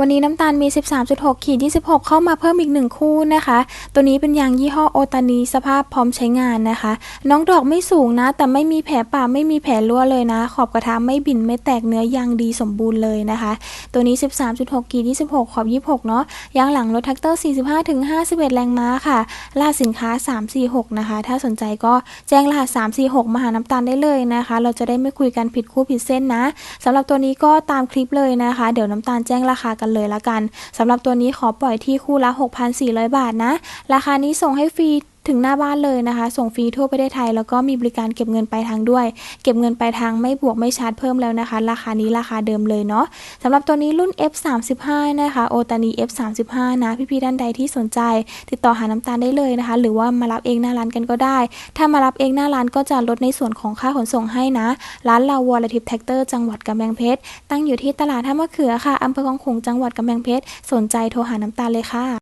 วันนี้น้ำตาลมี 13.6ขีด26 เข้ามาเพิ่มอีก 1 คู่นะคะ ตัวนี้เป็นยางยี่ห้อโอตานีสภาพพร้อมใช้งานนะคะ น้องดอกไม่สูงนะ แต่ไม่มีแผลป่าไม่มีแผลรั่วเลยนะ ขอบกระทะไม่บินไม่แตกเนื้อยางดีสมบูรณ์เลยนะคะ ตัวนี้ 13.6ขีด26 ขอบ 26 เนาะยางหลังรถแท็กเตอร์ 45-51 แรงม้าค่ะรหัสสินค้า 346 นะคะ ถ้าสนใจก็แจ้งรหัส346 มาหาน้ำตาลได้เลยนะคะ เราจะได้ไม่คุยกันผิดคู่ผิดเส้นนะสำหรับตัวนี้ก็ตามคลิปเลยนะคะ เดี๋ยวน้ำตาลแจ้งราคากันเลยละกันสำหรับตัวนี้ขอปล่อยที่คู่ละ 6,400 บาทนะ ราคานี้ส่งให้ฟรี ถึงหน้าบ้านเลยนะคะ ส่งฟรีทั่วประเทศไทย แล้วก็มีบริการเก็บเงินปลายทางด้วย เก็บเงินปลายทางไม่บวกไม่ชาร์จเพิ่มแล้วนะคะ ราคานี้ราคาเดิมเลยเนาะสำหรับตัวนี้รุ่น F35 นะคะโอตานี F35 นะพี่ๆด้านใดที่สนใจ ติดต่อหาน้ำตาลได้เลยนะคะ หรือว่ามารับเองหน้าร้านกันก็ได้ ถ้ามารับเองหน้าร้านก็จะลดในส่วนของค่าขนส่งให้นะ ร้านเราวอลทิปแท็กเตอร์จังหวัดกำแพงเพชรตั้งอยู่ที่ตลาดท่ามะเขือค่ะอำเภอคลองขลุงจังหวัดกำแพงเพชรสนใจโทรหาน้ำตาลเลยค่ะ